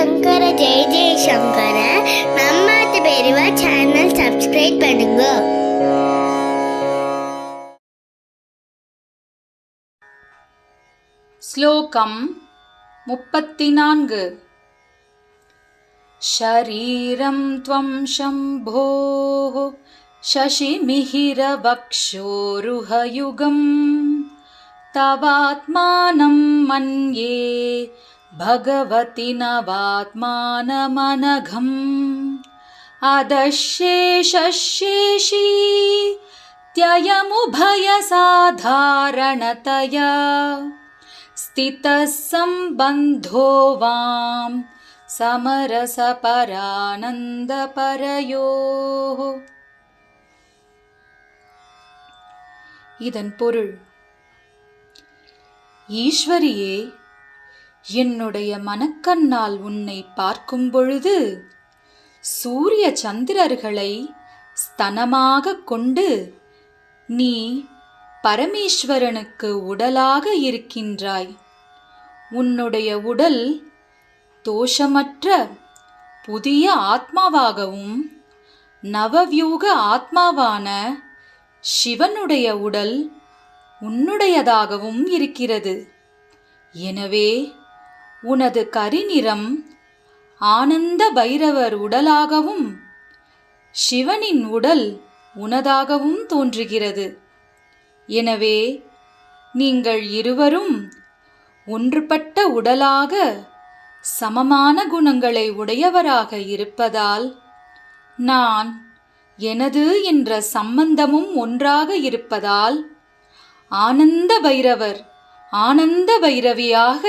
சங்கர ஜெய ஜெய சங்கர நம்மாத்து பெரியவா channel subscribe பண்ணுங்க ஸ்லோகம் முப்பத்தி நான்கு शरीरं त्वं शम्भोः शशिमिहिरवक्षोरुहयुगं तवात्मानं मन्ये भगवति नवात्मानमनघम् अदशेषशेषी त्ययमुभयसाधारणतया स्थितः सम्बन्धो वां சமரசபரானந்தபரயோः இதன் பொருள் ஈஸ்வரியே என்னுடைய மனக்கண்ணால் உன்னை பார்க்கும் பொழுது சூரிய சந்திரர்களை ஸ்தனமாக கொண்டு நீ பரமேஸ்வரனுக்கு உடலாக இருக்கின்றாய். உன்னுடைய உடல் தோஷமற்ற புதிய ஆத்மாவாகவும் நவவியூக ஆத்மாவான சிவனுடைய உடல் உன்னுடையதாகவும் இருக்கிறது. எனவே உனது கரிநிறம் ஆனந்த பைரவர் உடலாகவும் சிவனின் உடல் உனதாகவும் தோன்றுகிறது. எனவே நீங்கள் இருவரும் ஒன்றுபட்ட உடலாக சமமான குணங்களை உடையவராக இருப்பதால் நான் எனது என்ற சம்பந்தமும் ஒன்றாக இருப்பதால் ஆனந்த பைரவர் ஆனந்த பைரவியாக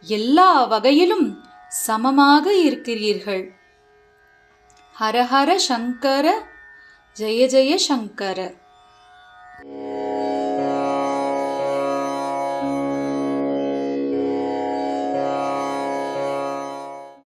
எல்லா வகையிலும் சமமாக இருக்கிறீர்கள். ஹரஹர சங்கர ஜெய ஜெய சங்கர.